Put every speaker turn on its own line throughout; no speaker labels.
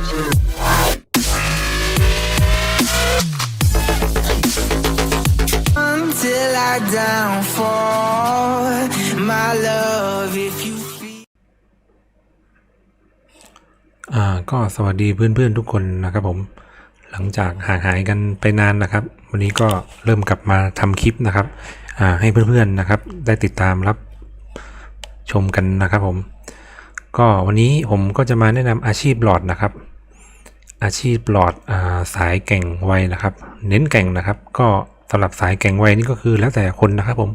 Until I downfall, my love, if you
อ่าก็สวัสดีเพื่อนๆทุกคนนะครับผม หลังจากห่างหายกันไปนานนะครับ วันนี้ก็เริ่มกลับมาทำคลิปนะครับอ่าให้เพื่อนๆนะครับ ได้ติดตามรับชมกันนะครับผม ก็วันนี้ผมก็จะมาแนะนำอาชีพหลอดนะครับ อาชีพหลอดอาสายแก่งไวนะครับ เน้นแก่งนะครับ ก็สำหรับสายแก่งไวนี่ก็คือแล้วแต่คนนะครับผม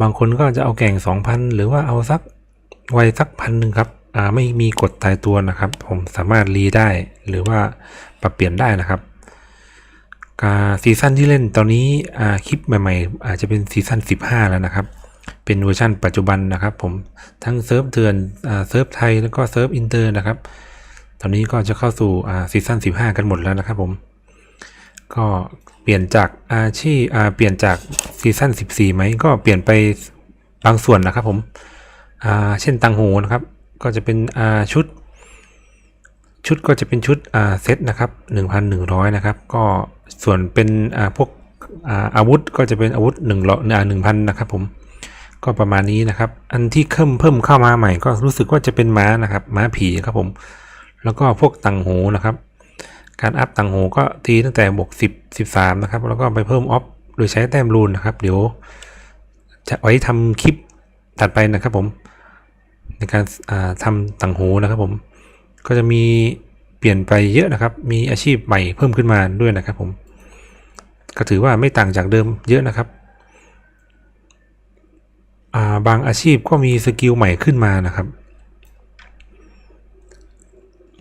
บางคนก็จะเอาแก่ง 2,000 หรือว่าเอาสักไวสักพันหนึ่งครับอ่าไม่มีกฎตายตัวนะครับ ผมสามารถรีได้หรือว่าปรับเปลี่ยนได้นะครับกาซีซั่นที่เล่นตอนนี้อ่าคลิปใหม่ๆ อาจจะเป็นซีซั่น15 แล้วนะครับ เป็นเวอร์ชั่นปัจจุบันนะครับ ผมทั้งเซิร์ฟเถื่อนอ่าเซิร์ฟไทยแล้วก็เซิร์ฟอินเตอร์นะครับ ตอนนี้ก็จะเข้าสู่ซีซั่น15 กันหมดแล้วนะครับผม ก็เปลี่ยนจากอาชีพเปลี่ยนจากซีซั่น14ไหมก็เปลี่ยนไปบางส่วนนะครับผมเช่นตังหูนะครับ ก็จะเป็นชุด ชุดก็จะเป็นชุดเซตนะครับ1,100 นะครับ ก็ส่วนเป็นพวกอาวุธก็จะเป็นอาวุธ1ร้อยอ่า1,000นะครับผมก็ประมาณนี้นะครับ อันที่เพิ่มเพิ่มเข้ามาใหม่ก็รู้สึกว่าจะเป็นม้านะครับ ม้าผีครับผม แล้วก็พวกตังหูนะครับ การอัพตังหูก็ตีตั้งแต่บวก10 13นะครับ แล้วก็ไปเพิ่มออฟโดยใช้แต้มรูนนะครับ เดี๋ยวจะไว้ทำคลิปถัดไปนะครับผม ในการาทำต่างหูนะครับผม ก็จะมีเปลี่ยนไปเยอะนะครับ มีอาชีพใหม่เพิ่มขึ้นมาด้วยนะครับผม ก็ถือว่าไม่ต่างจากเดิมเยอะนะครับาบางอาชีพก็มีสกิลใหม่ขึ้นมานะครับ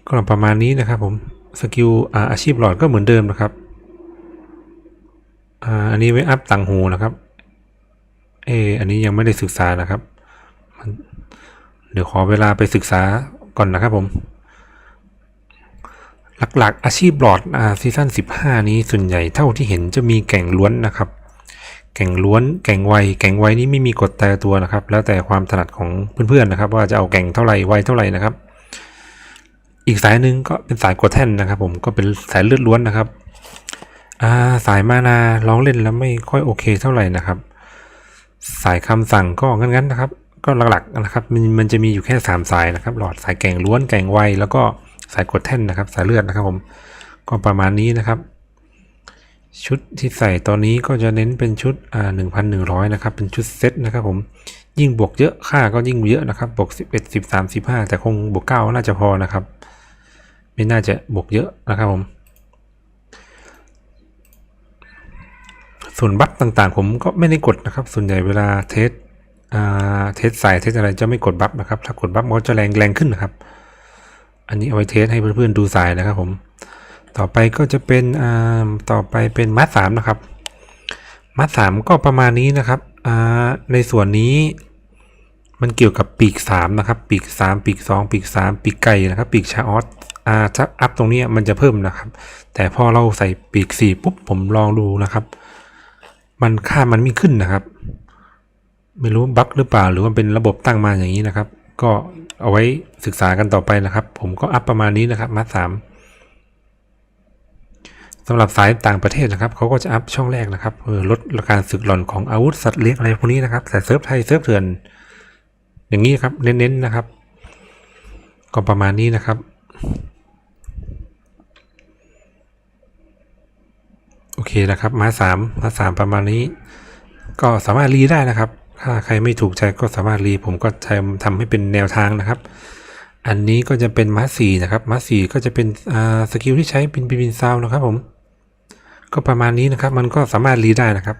ก็ประมาณนี้นะครับผมสกิลอาอาชีพหลอดก็เหมือนเดิมนะครับอันนี้ไว้อัพต่างหูนะครับ เอออันนี้ยังไม่ได้ศึกษานะครับ เดี๋ยวขอเวลาไปศึกษาก่อนนะครับผม หลักๆ อาชีพหลอดอาซีซั่น15 นี้ส่วนใหญ่เท่าที่เห็นจะมีแก่งล้วนนะครับ แก่งล้วน แก่งไว แก่งไวนี้ไม่มีกฎตายตัวนะครับ แล้วแต่ความถนัดของเพื่อนๆนะครับ ว่าจะเอาแก่งเท่าไหร่ไวเท่าไหร่นะครับ อีกสายหนึ่งก็เป็นสายกดแท่นนะครับ ผมก็เป็นสายเลือดล้วนนะครับาสายมานาร้องเล่นแล้วไม่ค่อยโอเคเท่าไหร่นะครับ สายคำสั่งก็งั้นๆนะครับ ก็หลักๆนะครับมันมันจะมีอยู่แค่ 3 สายนะครับ หลอดสายแก่งล้วนแก่งไวแล้วก็สายกดแท่นนะครับ สายเลือดนะครับ ผมก็ประมาณนี้นะครับ ชุดที่ใส่ตอนนี้ก็จะเน้นเป็นชุดอ่า1,100นะครับ เป็นชุดเซตนะครับ ผมยิ่งบวกเยอะค่าก็ยิ่งเยอะนะครับบวก11 13 15แต่คงบวก9น่าจะพอนะครับ ไม่น่าจะบวกเยอะนะครับผม ส่วนบัฟต่างๆ ผมก็ไม่ได้กดนะครับ ส่วนใหญ่เวลาเทสเทสสายเทสอะไรจะไม่กดบัฟนะครับ ถ้ากดบัฟมันจะแรงแรงขึ้นนะครับ อันนี้เอาไว้เทสให้เพื่อนๆดูสายนะครับผม ต่อไปก็จะเป็นต่อไปเป็นมัดสามนะครับมัดสามก็ประมาณนี้นะครับ ในส่วนนี้มันเกี่ยวกับปีก3นะครับ ปีก 3 ปีก 2 ปีก 3 ปีกไก่นะครับ ปีกชาออส อ่าถ้าอัพตรงนี้มันจะเพิ่มนะครับ แต่พอเราใส่ปีก4ปุ๊บผมลองดูนะครับ มันค่ามันไม่ขึ้นนะครับ ไม่รู้บั๊กหรือเปล่า หรือว่าเป็นระบบตั้งมาอย่างนี้นะครับ ก็เอาไว้ศึกษากันต่อไปนะครับ ผมก็อัพประมาณนี้นะครับมาสามสำหรับสายต่างประเทศนะครับเขาก็จะอัพช่องแรกนะครับลดการสึกหล่อนของอาวุธสัตว์เลี้ยงอะไรพวกนี้นะครับแต่เซิร์ฟไทยเซิร์ฟเถื่อน อย่างนี้ครับเน้นๆนะครับ ก็ประมาณนี้นะครับ โอเค นะครับมาสามมาสามประมาณนี้ ก็สามารถรีได้นะครับ ถ้าใครไม่ถูกใจก็สามารถรีผมก็ทำทำให้เป็นแนวทางนะครับ อันนี้ก็จะเป็นมาสี่นะครับมาสี่ก็จะเป็นสกิลที่ใช้เป็นบินซาวนะครับผม ก็ประมาณนี้นะครับ มันก็สามารถรีได้นะครับ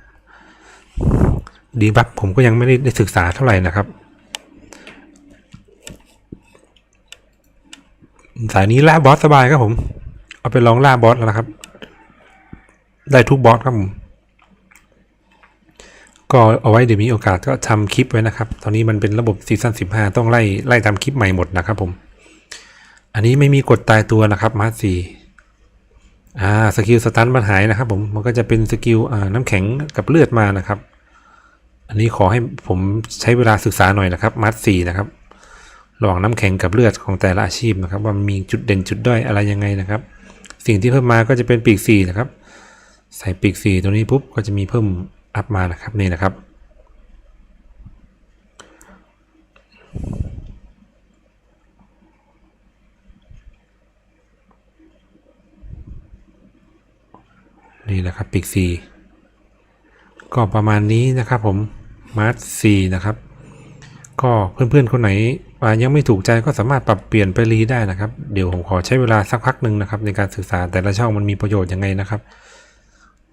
ดีบัฟผมก็ยังไม่ได้ศึกษาเท่าไหร่นะครับสายนี้ล่าบอสสบายครับผม เอาไปลองล่าบอสแล้วนะครับ ได้ทุกบอสครับผมก็เอาไว้เดี๋ยวมีโอกาสก็ทำคลิปไว้นะครับ ตอนนี้มันเป็นระบบซีซั่น15 ต้องไล่ไล่ทำคลิปใหม่หมดนะครับผม อันนี้ไม่มีกดตายตัวนะครับมาร์สี่อ่าสกิลสตันมันหายนะครับผมมันก็จะเป็นสกิลอ่าน้ำแข็งกับเลือดมานะครับ อันนี้ขอให้ผมใช้เวลาศึกษาหน่อยนะครับมาร์สี่นะครับระหว่างน้ำแข็งกับเลือดของแต่ละอาชีพนะครับ ว่ามีจุดเด่นจุดด้อยอะไรยังไงนะครับ สิ่งที่เพิ่มมาก็จะเป็นปีกสี่นะครับ ใส่ปีกสี่ตัวนี้ปุ๊บก็จะมีเพิ่มอัพมานะครับนี่นะครับ นี่แหละครับปีกซีก็ประมาณนี้นะครับผมมาร์ทซีนะครับ ก็เพื่อนๆคนไหนยังไม่ถูกใจก็สามารถปรับเปลี่ยนไปรีได้นะครับ เดี๋ยวผมขอใช้เวลาสักพักหนึ่งนะครับ ในการศึกษาแต่ละช่องมันมีประโยชน์ยังไงนะครับ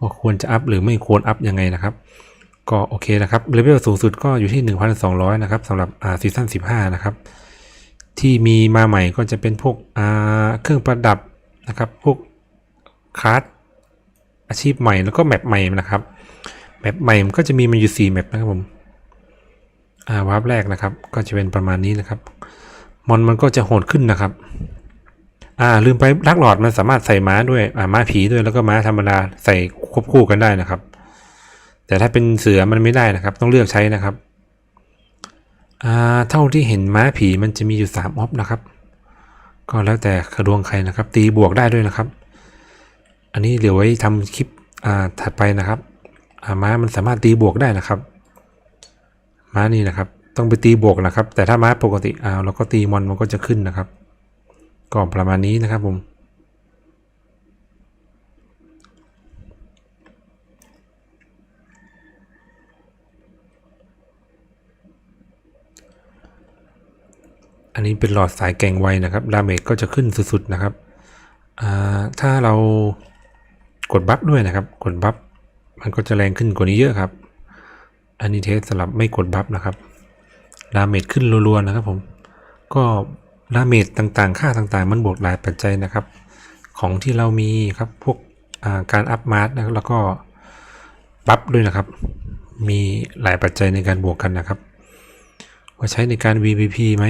ว่าควรจะอัพหรือไม่ควรอัพยังไงนะครับ ก็โอเคนะครับเลเวลสูงสุดก็อยู่ที่ 1,200 นะครับสำหรับอ่าซีซั่น15 นะครับ ที่มีมาใหม่ก็จะเป็นพวกอ่าเครื่องประดับนะครับ พวกคาร์ดอาชีพใหม่แล้วก็แมปใหม่นะครับแมปใหม่มันก็จะมีมาอยู่ 4 แมปนะครับผมอ่าวาร์ปแรกนะครับ ก็จะเป็นประมาณนี้นะครับ มอนมันก็จะโหดขึ้นนะครับ อ่าลืมไปลักหลอดมันสามารถใส่ม้าด้วยอ่าม้าผีด้วยแล้วก็ม้าธรรมดาใส่ควบคู่กันได้นะครับ แต่ถ้าเป็นเสือมันไม่ได้นะครับ ต้องเลือกใช้นะครับอ่าเท่าที่เห็นม้าผีมันจะมีอยู่3ออฟนะครับ ก็แล้วแต่กระดวงใครนะครับ ตีบวกได้ด้วยนะครับ อันนี้เดี๋ยวไว้ทำคลิปอ่าถัดไปนะครับอ่าม้ามันสามารถตีบวกได้นะครับ ม้านี่นะครับ ต้องไปตีบวกนะครับ แต่ถ้าม้าปกติอ่าเราก็ตีมอนมันก็จะขึ้นนะครับ ก็ประมาณนี้นะครับผมอันนี้เป็นหลอดสายแกงไวนะครับดาเมจก็จะขึ้นสุดๆนะครับ ถ้าเรากดบัฟด้วยนะครับ กดบัฟมันก็จะแรงขึ้นกว่านี้เยอะครับ อันนี้เทสสำหรับไม่กดบัฟนะครับ ดาเมจขึ้นรัวๆนะครับผม ก็ ดาเมจต่างๆ ค่าต่างๆ มันบวกหลายปัจจัยนะครับ ของที่เรามีครับ พวกการอัพมาร์นะแล้วก็บัฟด้วยนะครับ มีหลายปัจจัยในการบวกกันนะครับ ว่าใช้ในการ VPP ไหม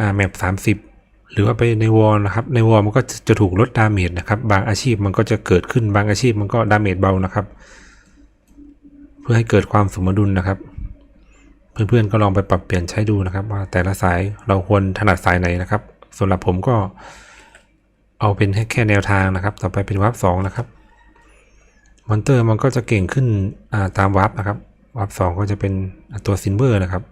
อาแมป30 หรือว่าไปในวอลนะครับ ในวอลมันก็จะถูกลดดาเมจนะครับ บางอาชีพมันก็จะเกิดขึ้น บางอาชีพมันก็ดาเมจเบานะครับ เพื่อให้เกิดความสมดุลนะครับ เพื่อนๆก็ลองไปปรับเปลี่ยนใช้ดูนะครับ ว่าแต่ละสายเราควรถนัดสายไหนนะครับสำหรับผมก็เอาเป็นแค่แนวทางนะครับ ต่อไปเป็นวาร์ปสองนะครับมอนเตอร์มันก็จะเก่งขึ้นาตามวาร์ปนะครับวาร์ปสองก็จะเป็นตัวซินเวอร์นะครับ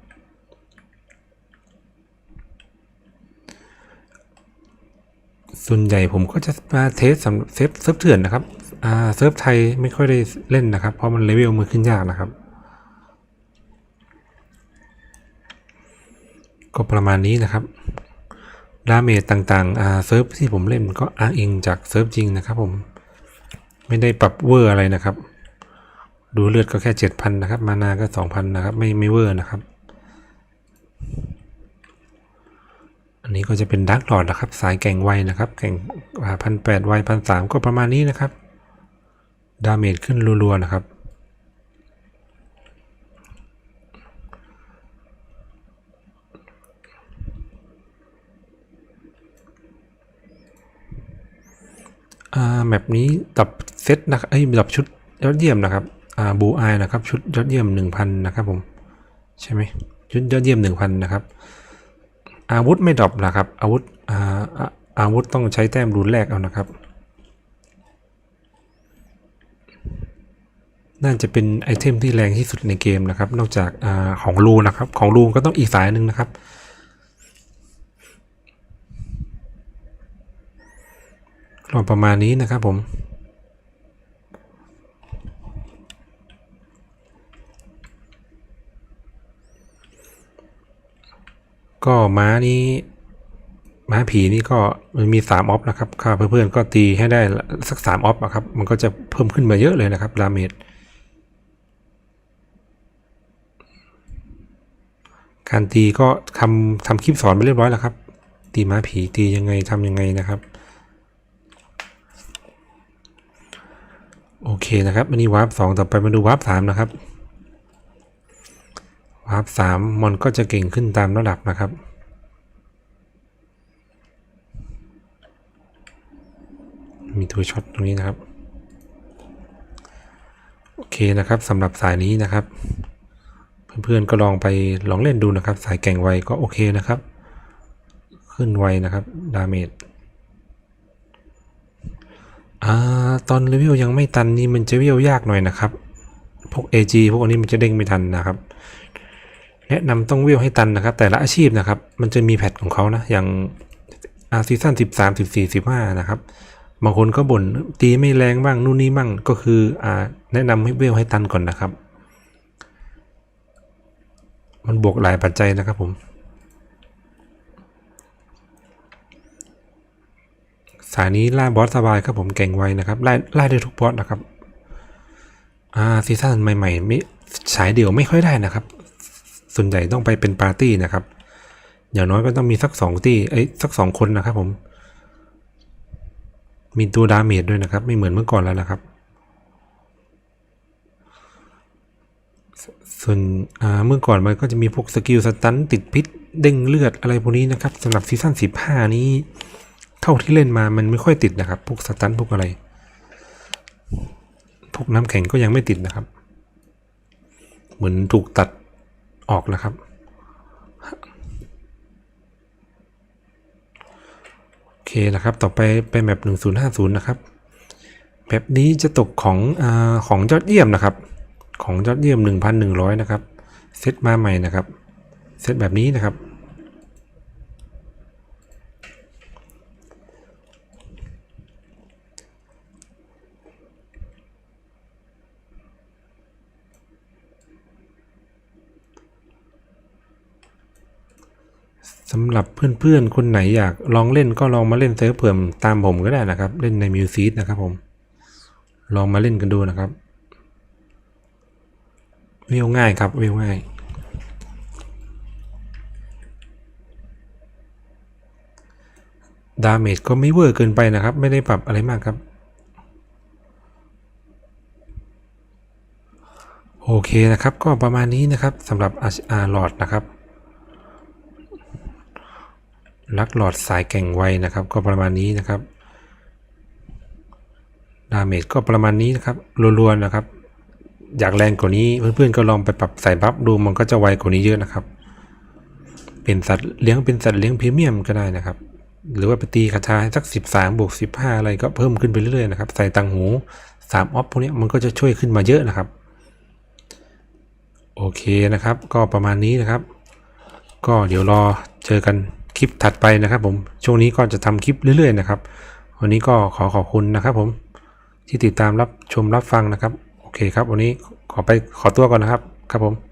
ส่วนใหญ่ผมก็จะมาเทสสำหรับเซิร์ฟเซิร์ฟเถื่อนนะครับ อ่าเซิร์ฟไทยไม่ค่อยได้เล่นนะครับ เพราะมันเลเวลมันขึ้นยากนะครับ ก็ประมาณนี้นะครับดาเมจต่างๆเซิร์ฟที่ผมเล่นก็อ้างอิงจากเซิร์ฟจริงนะครับผม ไม่ได้ปรับเวอร์อะไรนะครับ ดูเลือดก็แค่ 7,000 นะครับ มานาก็ 2,000 นะครับ ไม่ไม่เวอร์นะครับ อันนี้ก็จะเป็นดักหลอดนะครับ สายแก่งไวนะครับแก่งพันแปดไวพันสามก็ประมาณนี้นะครับ ดาเมจขึ้นรัวๆนะครับ อ่าแมปนี้ดับเซตนะครับไอ้ยดับชุดยอดเยี่ยมนะครับอ่าบูไอนะครับชุดยอดเยี่ยมหนึ่งพันนะครับผมใช่ไหมชุดยอดเยี่ยมหนึ่งพันนะครับ อาวุธไม่ดรอปนะครับ อาวุธอ่าอาอาวุธต้องใช้แต้มรุนแรกเอานะครับ น่าจะเป็นไอเทมที่แรงที่สุดในเกมนะครับ นอกจากอาของรูนะครับ ของรูก็ต้องอีกสายหนึ่งนะครับ ก็ประมาณนี้นะครับผม ก็ม้านี้ม้าผีนี่ก็มันมี3ออฟนะครับค่าเพื่อนๆก็ตีให้ได้สัก3ออฟอะครับ มันก็จะเพิ่มขึ้นมาเยอะเลยนะครับดาเมจการตีก็ทำทำคลิปสอนไปเรียบร้อยแล้วครับ ตีม้าผีตียังไงทำยังไงนะครับ โอเคนะครับอันนี้วาร์ปสองต่อไปมาดูวาร์ปสามนะครับวาร์ปสามมอนก็จะเก่งขึ้นตามระดับนะครับ มีตัวช็อตตรงนี้นะครับ โอเคนะครับสำหรับสายนี้นะครับ เพื่อนๆก็ลองไปลองเล่นดูนะครับ สายแก่งไวก็โอเคนะครับ ขึ้นไวนะครับ ดาเมจ อ่าตอนเลเวลยังไม่ตันนี่มันจะเวลยากหน่อยนะครับ พวก AG พวกอันนี้มันจะเด้งไม่ทันนะครับ แนะนำต้องเวลให้ตันนะครับ แต่ละอาชีพนะครับ มันจะมีแพทของเขานะ อย่างอาซีซั่นสิบสามสิบสี่สิบห้านะครับบางคนก็บ่นตีไม่แรงบ้างนู่นนี่บ้างก็คืออ่าแนะนำให้เวลให้ตันก่อนนะครับ มันบวกหลายปัจจัยนะครับผม สายนี้ล่าบอสสบายครับผมเก่งไวนะครับไล่ไล่ได้ทุกบอสนะครับอ่าซีซั่นใหม่ๆไม่ฉายเดี่ยวไม่ค่อยได้นะครับ ส่วนใหญ่ต้องไปเป็นปาร์ตี้นะครับ อย่างน้อยก็ต้องมีสักสองตี้เอ้สักสองคนนะครับผม มีตัวดาเมจด้วยนะครับ ไม่เหมือนเมื่อก่อนแล้วนะครับ ส่วนอ่าเมื่อก่อนมันก็จะมีพวกสกิลสตันติดพิษเด้งเลือดอะไรพวกนี้นะครับสำหรับซีซั่น15 นี้ ท่าที่เล่นมามันไม่ค่อยติดนะครับ พวกสตันพวกอะไร พวกน้ำแข็งก็ยังไม่ติดนะครับ เหมือนถูกตัดออกแล้วครับ โอเคนะครับ ต่อไปเป็นแมป1050 นะครับแบบนี้จะตกของอของยอดเยี่ยมนะครับ ของยอดเยี่ยม 1,100 นะครับ เซตมาใหม่นะครับ เซตแบบนี้นะครับ สำหรับเพื่อนๆ คนไหนอยากลองเล่นก็ลองมาเล่นเซิร์ฟเพิ่มตามผมก็ได้นะครับ เล่นในมิวซีดนะครับผม ลองมาเล่นกันดูนะครับเวง่ายครับเวง่าย ดาเมจก็ไม่เวอร์เกินไปนะครับ ไม่ได้ปรับอะไรมากครับ โอเคนะครับ ก็ประมาณนี้นะครับสำหรับอาร์ลอดนะครับ ลักหลอดสายแก่งไวนะครับ ก็ประมาณนี้นะครับดาเมจก็ประมาณนี้นะครับรัวๆนะครับ อยากแรงกว่านี้เพื่อนๆก็ลองไปปรับใส่บัฟดูมันก็จะไวกว่านี้เยอะนะครับ เป็นสัตว์เลี้ยงเป็นสัตว์เลี้ยงพรีเมียมก็ได้นะครับ หรือว่าไปตีคาถาสัก 13บวก15 อะไรก็เพิ่มขึ้นไปเรื่อยๆนะครับใส่ตังหู3ออฟพวกนี้มันก็จะช่วยขึ้นมาเยอะนะครับโอเคนะครับ ก็ประมาณนี้นะครับ ก็เดี๋ยวรอเจอกัน คลิปถัดไปนะครับผม ช่วงนี้ก็จะทำคลิปเรื่อยๆนะครับ วันนี้ก็ขอขอบคุณนะครับผมที่ติดตามรับชมรับฟังนะครับ โอเคครับ วันนี้ขอไปขอตัวก่อนนะครับ ครับผม